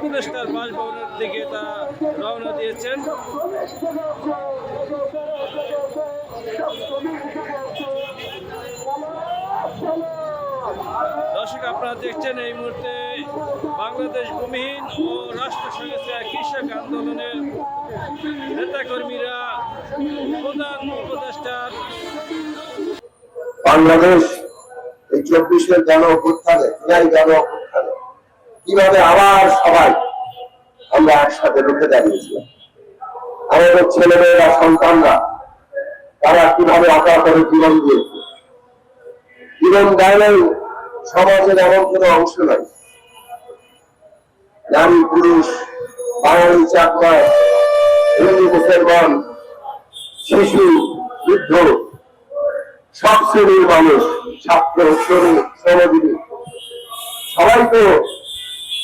উপদেষ্টার বাসভবনের দিকে তারা রওনা দিয়েছেন। দর্শক, আপনারা দেখছেন এই মুহূর্তে বাংলাদেশ ভূমিহীন ও রাষ্ট্র সংস্থা কৃষক আন্দোলনের নেতাকর্মীরা, প্রধান উপদেষ্টার বাংলাদেশ এই চব্বিশের গণ অভ্যুত্থানে গণ কীভাবে আবার সবাই আমরা একসাথে রুখে দাঁড়িয়েছিলাম আমাদের ছেলেমেয়েরা, সন্তানরা, তারা কীভাবে আঁকা করে জীবন দিয়েছে? জীবন দেয় সমাজের এমন কোনো অংশ নাই নারী, পুরুষ, বাঙালি চাকমা হিন্দু, মুসলমান, শিশু, বৃদ্ধ, সব শ্রেণির মানুষ, ছাত্র, শ্রমিক, শ্রমজীবী, সবাই তো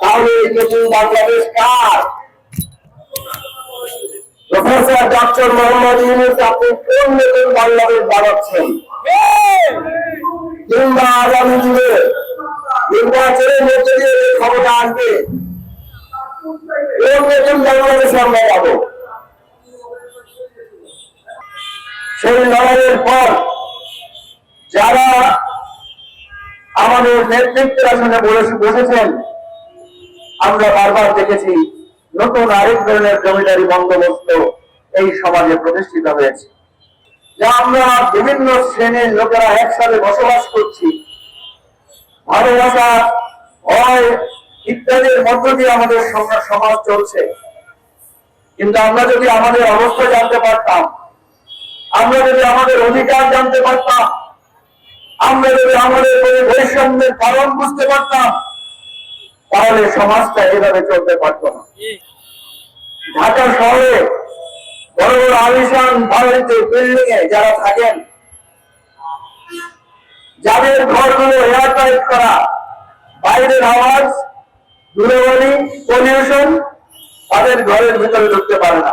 তাহলে এই নতুন বাংলাদেশ কার? প্রফেসর ডক্টর মোহাম্মদ ইউনুস, আপনি কোন নতুন বাংলাদেশ বানাচ্ছেন? কিংবা আগামী দিনে মধ্যে দিয়ে ক্ষমতা আসবে, কোন নতুন বাংলাদেশ আমরা সেই লড়াইয়ের পর যারা আমাদের নেতৃত্বের আসনে বসেছেন আমরা বারবার দেখেছি নতুন আরেক ধরনের জমিদারি বন্দোবস্ত এই সমাজে প্রতিষ্ঠিত হয়েছে। যা আমরা বিভিন্ন শ্রেণির লোকেরা একসাথে বসবাস করছি। ভালোবাসা, ভয় ইত্যাদির মধ্য দিয়ে আমাদের সম- সমাজ চলছে। কিন্তু আমরা যদি আমাদের অবস্থা জানতে পারতাম, আমরা যদি আমাদের অধিকার জানতে পারতাম, আমরা যদি আমাদের বৈষম্যের কারণ বুঝতে পারতাম তাহলে সমাজটা এভাবে চলতে পারত না। ঢাকা শহরে বড় বড় আলিশান বাড়িতে বিল্ডিং এ যারা থাকেন যাদের ঘরগুলো এয়ারটাইট করা বাইরের আওয়াজ ধুলোবালি পলিউশন তাদের ঘরের ভিতরে ঢুকতে পারে না।